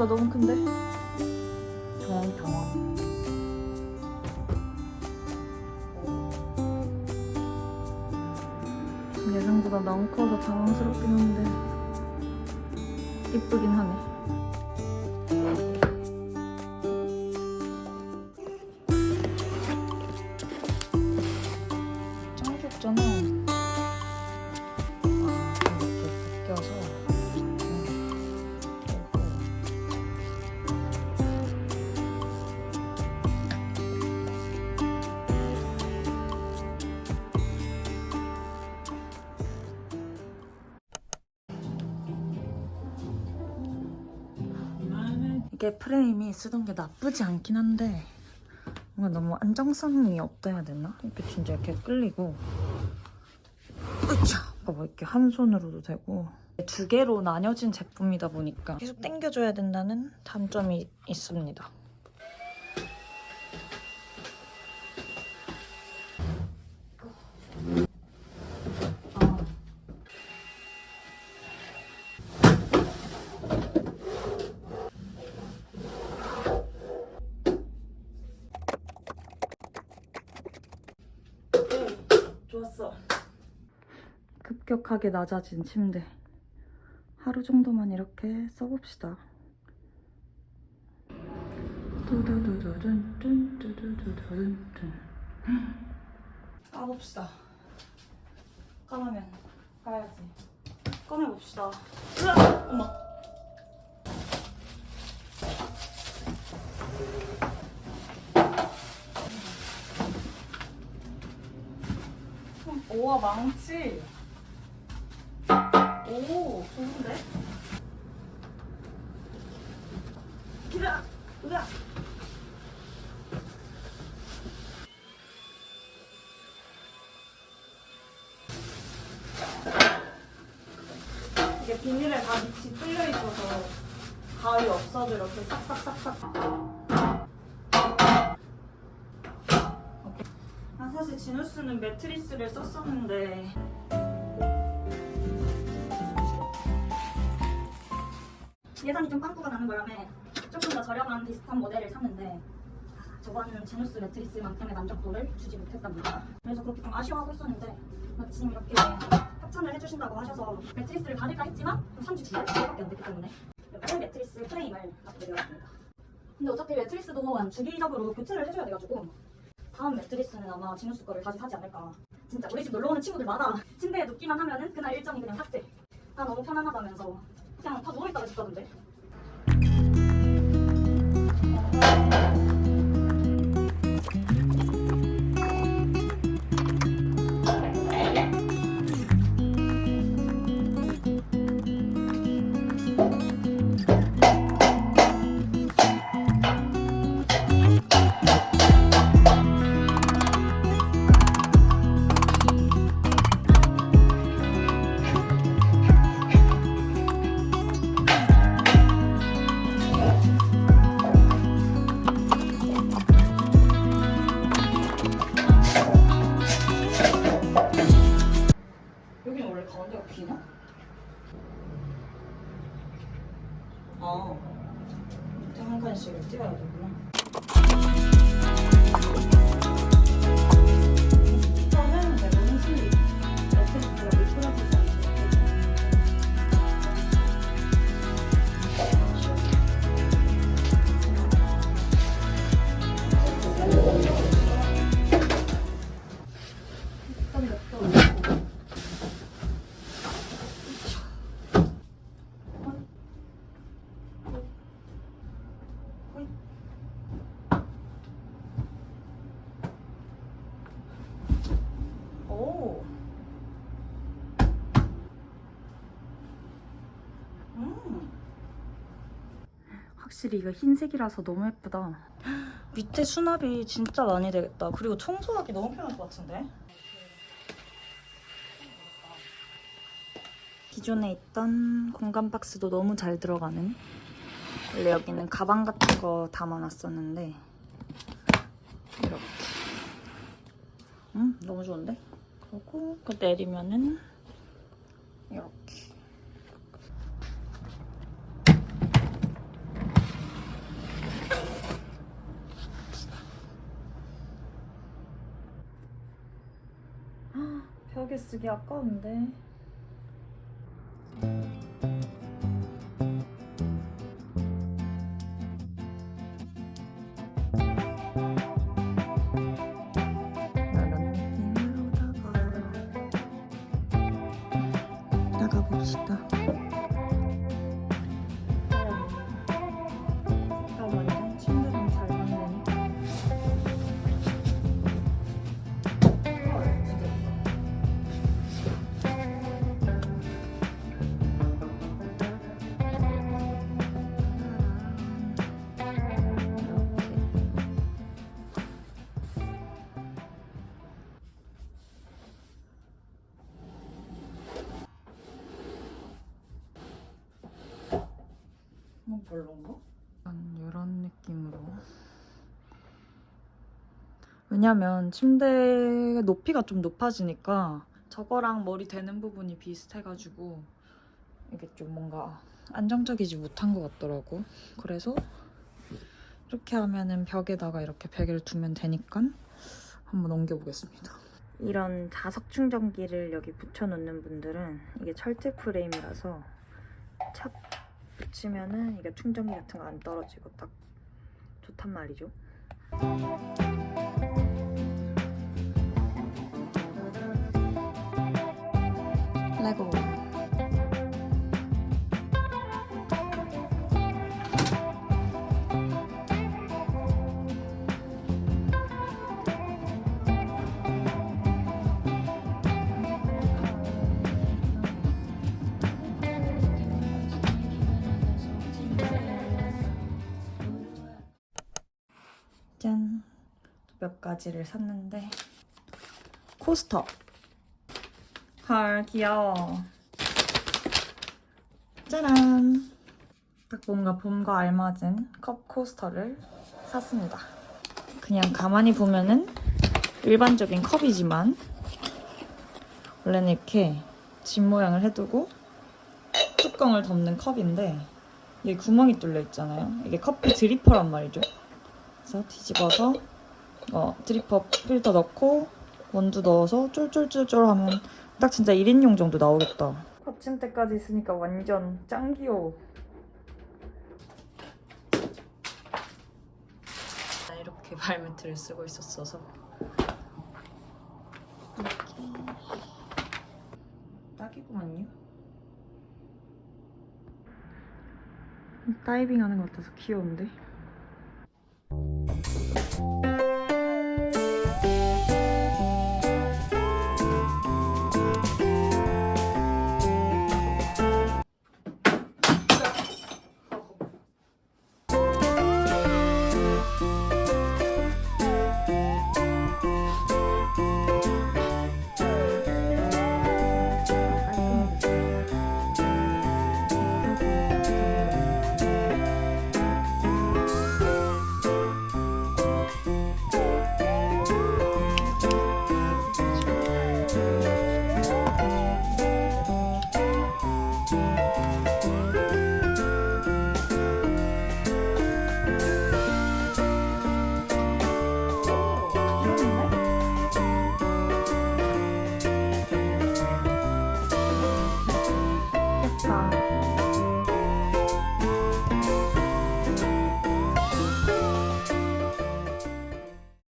나 너무 큰데? 정원 정원 예상보다 너무 커서 당황스럽긴 한데 이쁘긴 하네 이게 프레임이 쓰던 게 나쁘지 않긴 한데 뭔가 너무 안정성이 없다 해야 되나? 이렇게 진짜 이렇게 끌리고 으차! 봐봐 이렇게 한 손으로도 되고 두 개로 나뉘어진 제품이다 보니까 계속 당겨줘야 된다는 단점이 있습니다 좋았어. 급격하게 낮아진 침대. 하루 정도만 이렇게 써봅시다. 까봅시다. 까면 까야지. 꺼내봅시다. 으아! 어머. 오와 망치. 오 좋은데? 으아! 으아! 이게 비닐에 다 밑이 뚫려 있어서 가위 없어도 이렇게 싹싹싹싹. 오케이. 아, 사실 지누스는 매트리스를 썼었는데 예산이 좀 빵꾸가 나는 바람에 조금 더 저렴한 비슷한 모델을 샀는데 아, 저번 제누스 매트리스만큼의 만족도를 주지 못했답니다. 그래서 그렇게 좀 아쉬워하고 있었는데 마침 이렇게 협찬을 해주신다고 하셔서 매트리스를 받을까 했지만 3주 뒤에 밖에 안 됐기 때문에 이렇게 매트리스 프레임을 받게 되었습니다. 근데 어차피 매트리스도 주기적으로 교체를 해줘야 돼가지고 다음 매트리스는 아마 지누스 거를 다시 사지 않을까. 진짜 우리 집 놀러 오는 친구들마다 침대에 눕기만 하면은 그날 일정이 그냥 삭제. 아 너무 편안하다면서 그냥 다 누워있다가 싶다던데. 밑에 한 칸씩을 띄워야 되구나. 오. 음. 확실히 이거 흰색이라서 너무 예쁘다. 밑에 수납이 진짜 많이 되겠다. 그리고 청소하기 너무 편할 것 같은데? 기존에 있던 공간 박스도 너무 잘 들어가는 원래 여기는 가방 같은 거 담아놨었는데 이렇게 음 너무 좋은데? 그리고 그 내리면은 이렇게 벽에 쓰기 아까운데. 별론가? 이런 느낌으로. 왜냐면 침대 높이가 좀 높아지니까 저거랑 머리 대는 부분이 비슷해가지고 이게 좀 뭔가 안정적이지 못한 것 같더라고. 그래서 이렇게 하면은 벽에다가 이렇게 베개를 두면 되니까 한번 옮겨보겠습니다. 이런 자석 충전기를 여기 붙여놓는 분들은 이게 철제 프레임이라서 착 붙이면은 이게 충전기 같은 거 안 떨어지고 딱 좋단 말이죠. 레고. 짠. 몇 가지를 샀는데 코스터. 헐 귀여워. 짜란. 딱 뭔가 봄과 알맞은 컵 코스터를 샀습니다. 그냥 가만히 보면은 일반적인 컵이지만 원래는 이렇게 집 모양을 해두고 뚜껑을 덮는 컵인데 여기 구멍이 뚫려 있잖아요. 이게 커피 드리퍼란 말이죠. 그래서 뒤집어서 어, 드리퍼 필터 넣고 원두 넣어서 쫄쫄쫄쫄 하면 딱 진짜 1인용 정도 나오겠다. 받침대까지 있으니까 완전 짱 귀여워. 나 이렇게 발매트를 쓰고 있었어서 이렇게 딱이구만요. 다이빙 하는 것 같아서 귀여운데?